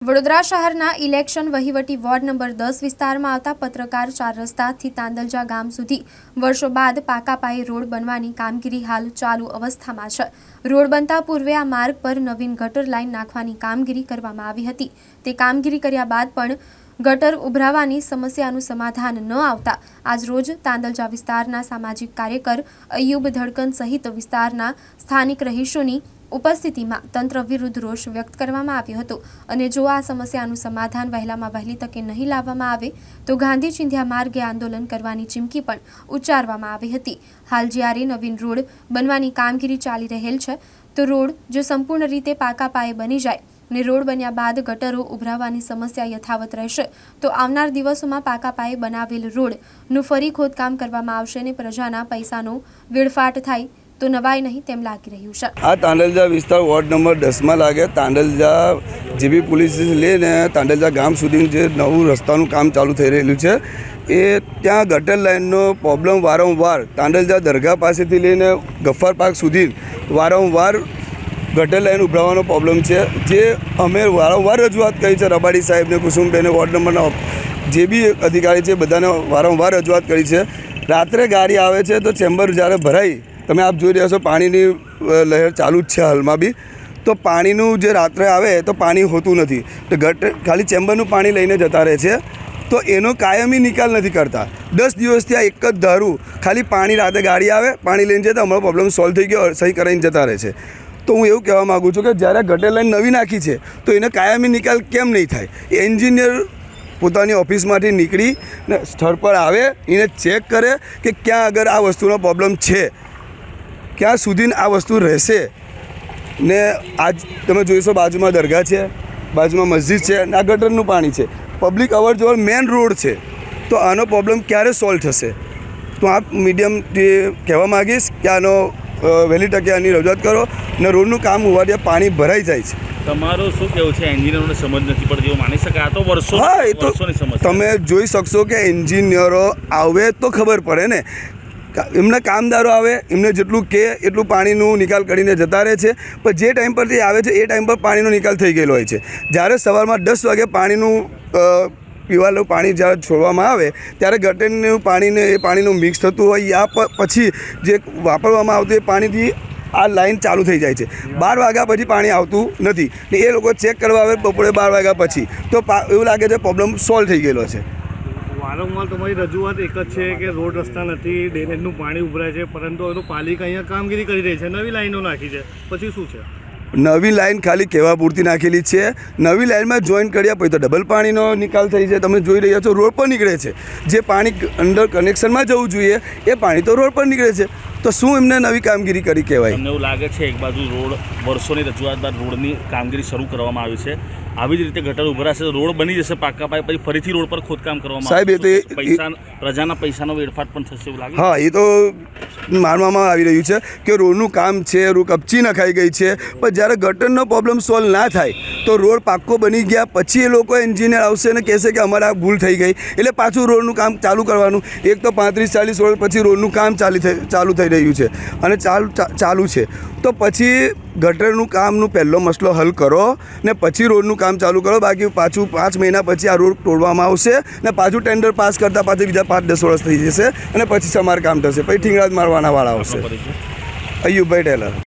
વડોદરા શહેરના ઇલેક્શન વહીવટી ward number દસ વિસ્તારમાં આવતા પત્રકાર ચાર રસ્તાથી તાંદલજા ગામ સુધી વર્ષો બાદ પાકા પાયે રોડ બનવાની કામગીરી હાલ ચાલુ અવસ્થામાં છે. રોડ બનતા પૂર્વે આ માર્ગ પર નવીન ગટર લાઇન નાખવાની કામગીરી કરવામાં આવી હતી. તે કામગીરી કર્યા બાદ પણ ગટર ઉભરાવાની સમસ્યાનું સમાધાન ન આવતા આજરોજ તાંદલજા વિસ્તારના સામાજિક કાર્યકર અયુબ ધડકન સહિત વિસ્તારના સ્થાનિક રહીશોની ઉપસ્થિતિમાં તંત્ર વિરુદ્ધ રોષ વ્યક્ત કરવામાં આવ્યો હતો. અને જો આ સમસ્યાનું સમાધાન વહેલામાં વહેલી તકે નહીં લાવવામાં આવે, તો ગાંધી ચિંધ્યા માર્ગે આંદોલન કરવાની ચીમકી પણ ઉચ્ચારવામાં આવી હતી. હાલ જ્યારે નવીન રોડ બનવાની કામગીરી ચાલી રહેલ છે, તો રોડ જો સંપૂર્ણ રીતે પાકા પાયે બની જાય ને રોડ બન્યા બાદ ગટરો ઉભરાવાની સમસ્યા યથાવત રહેશે, તો આવનાર દિવસોમાં પાકા પાયે બનાવેલ રોડનું ફરી ખોદકામ કરવામાં આવશે અને પ્રજાના પૈસાનો વેડફાટ થાય તો નવાય નહીં તેમ લાગી રહ્યું છે. આ તાંડલજા વિસ્તાર વોર્ડ નંબર દસમાં લાગે. તાંડલજા જીબી પોલીસ લઈને તાંડલજા ગામ સુધી જે નવું રસ્તાનું કામ ચાલુ થઈ રહેલું છે, એ ત્યાં ગટર લાઇનનો પ્રોબ્લેમ વારંવાર તાંડલજા દરગાહ પાસેથી લઈને ગફ્ફાર પાર્ક સુધી વારંવાર ગટર લાઇન ઉભરાવાનો પ્રોબ્લેમ છે. જે અમે વારંવાર રજૂઆત કરી છે, રબાડી સાહેબને, કુસુમબેને, વોર્ડ નંબરના જે બી અધિકારી છે, બધાને વારંવાર રજૂઆત કરી છે. રાત્રે ગાડી આવે છે તો ચેમ્બર જ્યારે ભરાઈ તમે આપ જોઈ રહ્યા છો પાણીની લહેર ચાલુ જ છે હાલમાં બી. તો પાણીનું જે રાત્રે આવે તો પાણી હોતું નથી. તો ગટર, ખાલી ચેમ્બરનું પાણી લઈને જતા રહે છે. તો એનો કાયમી નિકાલ નથી કરતા. દસ દિવસથી આ એક જ ધારું, ખાલી પાણી રાતે ગાડી આવે, પાણી લઈને જતા અમારો પ્રોબ્લેમ સોલ્વ થઈ ગયો, સહી કરાવીને જતા રહે છે. તો હું એવું કહેવા માગું છું કે જ્યારે ગટર લાઈન નવી નાખી છે, તો એને કાયમી નિકાલ કેમ નહીં થાય? એન્જિનિયર પોતાની ઓફિસમાંથી નીકળી ને સ્થળ પર આવે, એને ચેક કરે કે ક્યાં આગળ આ વસ્તુનો પ્રોબ્લેમ છે. ક્યાં સુધી આ વસ્તુ રહેશે? ને આજ તમે જોઈશો બાજુમાં દરગાહ છે બાજુમાં મસ્જિદ છે અને આ ગટરનું પાણી છે. પબ્લિક અવર જવર મેન રોડ છે. તો આનો પ્રોબ્લેમ ક્યારે સોલ્વ થશે? તો આપ મીડિયમ કહેવા માગીશ કે આનો વહેલી તકે આની રજૂઆત કરો ને રોડનું કામ હોવાથી ત્યાં પાણી ભરાઈ જાય છે. તમારું શું કેવું છે? એન્જિનિયરોને સમજ નથી પડતી એવું માની શકાય? આ તો વર્ષો હા એ તો તમે જોઈ શકશો કે એન્જિનિયરો આવે તો ખબર પડે ને. એમના કામદારો આવે, એમને જેટલું કે એટલું પાણીનું નિકાલ કરીને જતા રહે છે. પણ જે ટાઈમ પરથી આવે છે, એ ટાઈમ પર પાણીનો નિકાલ થઈ ગયેલો હોય છે. જ્યારે સવારમાં દસ વાગે પાણીનું પીવાનું પાણી જ્યારે છોડવામાં આવે, ત્યારે ગટરનું પાણીને એ પાણીનું મિક્સ થતું હોય, યા પછી જે વાપરવામાં આવતું એ પાણીથી આ લાઈન ચાલુ થઈ જાય છે. બાર વાગ્યા પછી પાણી આવતું નથી. ને એ લોકો ચેક કરવા આવે બપોરે બાર વાગ્યા પછી. તો એવું લાગે છે પ્રોબ્લેમ સોલ્વ થઈ ગયેલો છે. વારંવાર તમારી રજૂઆત એક જ છે કે રોડ રસ્તા નથી ડ્રેનેજનું પાણી ઉભરાય છે પરંતુ એનું પાલિકા અહીંયા કામગીરી કરી રહી છે નવી લાઈનો નાખી છે. પછી શું છે? નવી લાઈન ખાલી કહેવા પૂરતી નાખેલી છે? નવી લાઈનમાં જોઈન કર્યા પછી તો ડબલ પાણીનો નિકાલ થઈ છે તમે જોઈ રહ્યા છો રોડ પર નીકળે છે. જે પાણી અંડર કનેક્શનમાં જવું જોઈએ એ પાણી તો રોડ પર નીકળે છે. તો શું એમને નવી કામગીરી કરી કહેવાય? તમને એવું લાગે છે એક બાજુ રોડ વર્ષોની રજૂઆત બાદ રોડની કામગીરી શરૂ કરવામાં આવી છે. આવી જ રીતે ગટર ઉભરાશે રોડ બની જશે પાકા પાય પછી ફરીથી રોડ પર ખોદકામ કરવામાં સાહેબ, એ તો પૈસા પ્રજાના પૈસાનો વેડફાટ પણ થશે એવું લાગે હા એ તો માનવામાં આવી રહ્યું છે કે રોડનું કામ છે રોડ કપચી નખાઈ ગઈ છે પણ જ્યારે ગટરનો પ્રોબ્લેમ સોલ્વ ના થાય તો રોડ પાક્કો બની ગયા. પછી એ લોકો એન્જિનિયર આવશે અને કહેશે કે અમારે આ ભૂલ થઈ ગઈ. એટલે પાછું રોડનું કામ ચાલુ કરવાનું. એક તો પાંત્રીસ ચાલીસ વર્ષ પછી રોડનું કામ ચાલી થઈ ચાલુ થઈ રહ્યું છે અને ચાલુ ચાલુ છે. તો પછી ગટરનું કામનું પહેલો મસલો હલ કરો ને પછી રોડનું કામ ચાલુ કરો. બાકી પાછું પાંચ મહિના પછી આ રોડ તોડવામાં આવશે ને પાછું ટેન્ડર પાસ કરતાં પાછું બીજા પાંચ દસ વર્ષ થઈ જશે અને પછી સમારકામ થશે. પછી ઠીંગડા જ મારવાના વાળા આવશે. અયુબભાઈ ટેલર.